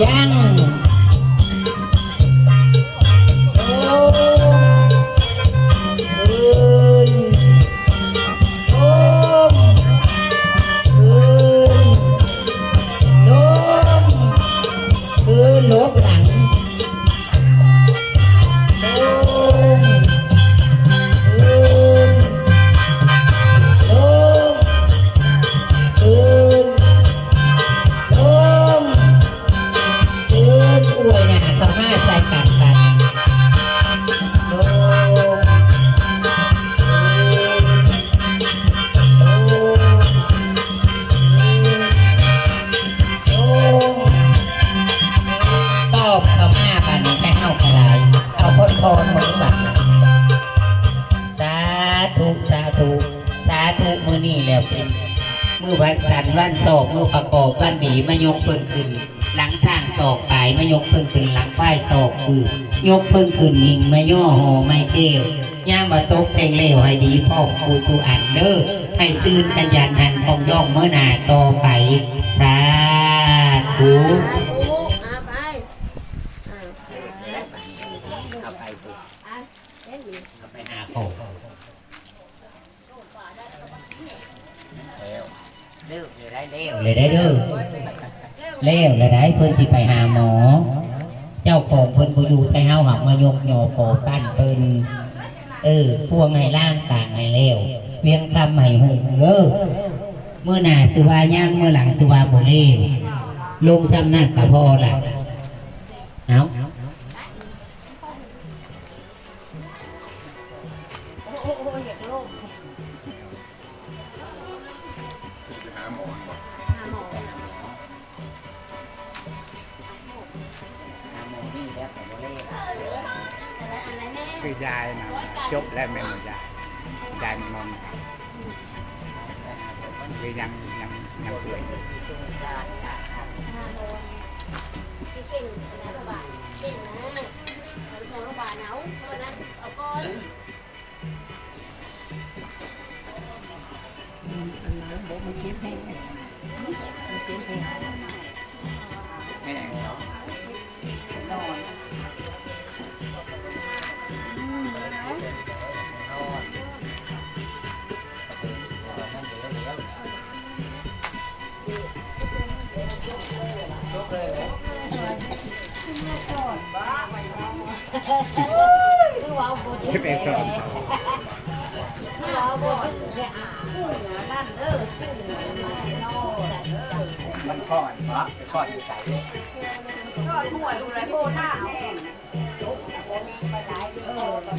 ยั อวันสันวันโศกมือประกอบวันดีมายกเพิ่นขึ้น หลังสร้างโศกปลายมายกเพิ่นขึ้นหลังป้ายโศกคือยกเพิ่นขึ้นหิงมาย่อหอไม่เก้วย่ามมาตกแต่งเลวให้ดีพ่อครูสุอันเด้อให้ซื่นกันยันหันคงย่องเมื่อนาต่อไป สาธุ อาไปอ่า เอาไปถูก อะเล่นอยู่ เอาไปหาโคเร็วเลยได้เร็วเลยได้เด้อ เล้วแล้วได้เพิ่นสิไปหาหมอ เจ้าของเพิ่นบ่อยู่แต่เฮาหักมายกหยอโปปั้นเพิ่นเออพวงให้ล่างต่างให้เล้วเวียงคำให้หงเด้อเมื่อหน้าสุวาย่างเมื่อหลังสุวาบ่เลวลงซ้ำนั่นกับพ่อล่ะเอา คือยายนะจบแล้วแม่นบ่ยายยายมันนอนคือยังยังยังป่วยอยู่หาหมอที่เก่งนะโรงพยาบาลเก่งนะเอาโรง พยาบาลเอาวันนั้นเอาก้องเนาคือว่าเอาโบถึงที่ไปสอนคือว่าเอาโบถึงแค่อ่มันคลอดเพราะจะคลอดอยู่ใส่ก็ทั่วดูแลโบหน้าแห้งเออมัน